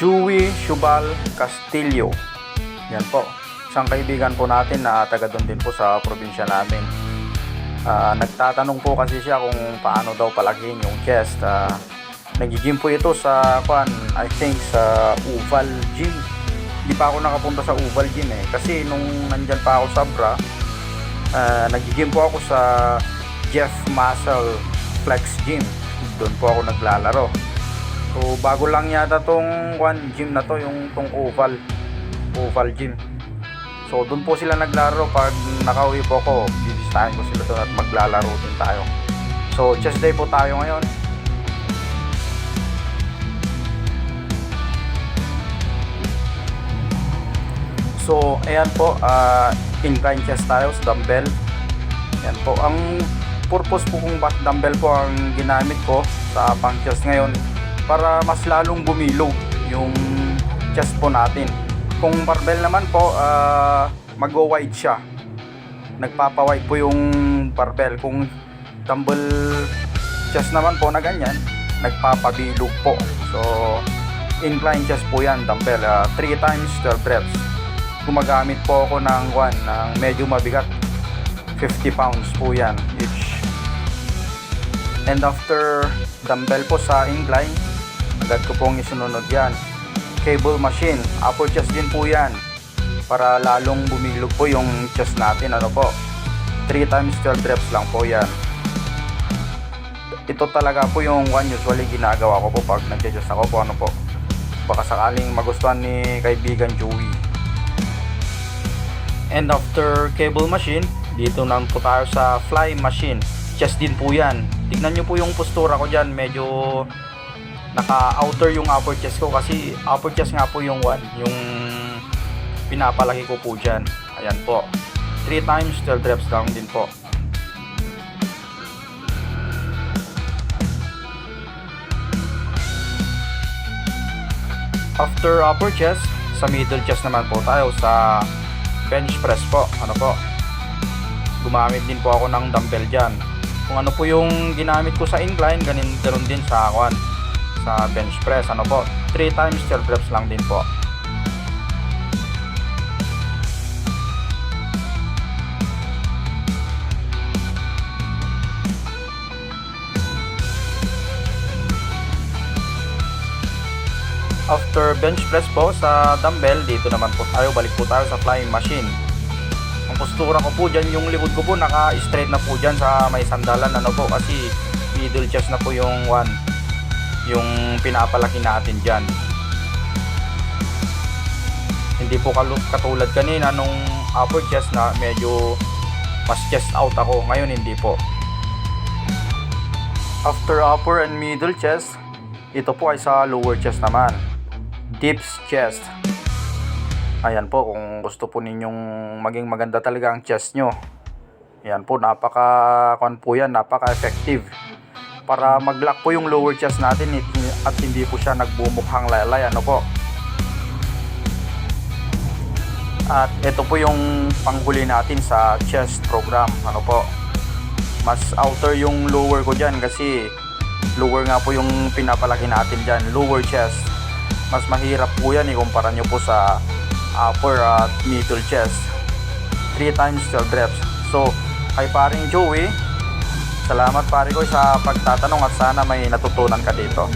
Joey Shubal Castillo. Yan po. Isang kaibigan po natin na taga doon din po sa probinsya namin. Ah, nagtatanong po kasi siya kung paano daw palakihin yung chest. Ah, nag-gym po ito sa kwan, I think sa Uval Gym. Hindi pa ako nakapunta sa Uval Gym eh. Kasi nung nandyan pa ako sa Bra, ah, nag-gym po ako sa Jeff Muscle Flex Gym. Doon po ako naglalaro. So bago lang yata tong one gym na to, yung tong Oval. Oval Gym. So doon po sila naglaro pag nakauwi po ako, bibisitahin ko sila doon at maglalaro din tayo. So chest day po tayo ngayon. So ayan po, ah, incline chest tayo sa dumbbell. Yan po, ang purpose po kung ba't dumbbell po ang ginamit ko sa pang chest ngayon para mas lalong bumilog yung chest po natin. Kung barbell naman po, ah, mag-wide siya. Nagpapa-wide po yung barbell. Kung dumbbell chest naman po na ganyan, nagpapabilog po. So, incline chest po yan, dumbbell. 3 times 12 reps. Gumagamit po ako ng, one, ng medyo mabigat. 50 pounds po yan each. And after dumbbell po sa incline, agad ko pong isunod yan. Cable machine, upper chest din po yan. Para lalong bumilog po yung chest natin. Ano po? 3 times 12 reps lang po yan. Ito talaga po yung one usually ginagawa ko po pag nag-adjust ako po. Ano po? Baka sakaling magustuhan ni kaibigan Joey. And after cable machine, dito naman po tayo sa fly machine. Chest din po yan. Tignan nyo po yung postura ko dyan. Medyo naka-outer yung upper chest ko kasi upper chest nga po yung one, yung pinapalaki ko po dyan. Ayan po. 3 times 12 reps lang din po. After upper chest, sa middle chest naman po tayo sa bench press po. Ano po? Gumamit din po ako ng dumbbell dyan. Kung ano po yung ginamit ko sa incline, ganin, ganun din sa kwan, sa bench press. Ano po? 3 times 12 reps lang din po. After bench press po sa dumbbell, dito naman po tayo, balik po tayo sa flying machine. Ang postura ko po dyan, yung likod ko po naka-straight na po dyan sa may sandalan ano po kasi middle chest na po yung one yung pinapalaki natin dyan. Hindi po katulad kanina nung upper chest na medyo mas chest out ako. Ngayon hindi po. After upper and middle chest, ito po ay sa lower chest naman. Dips chest. Ayan po, kung gusto po ninyong maging maganda talaga ang chest nyo. Ayan po, napaka, kung po yan, napaka effective. Para mag-lock po yung lower chest natin at hindi po siya nagbumukhang lalay. Ano po? At ito po yung panghuli natin sa chest program. Ano po? Mas outer yung lower ko dyan kasi lower nga po yung pinapalaki natin dyan. Lower chest. Mas mahirap po yan ikumpara nyo po sa upper at middle chest. 3 times 12 reps. So, kay paring Joey, salamat pare ko sa pagtatanong at sana may natutunan ka dito.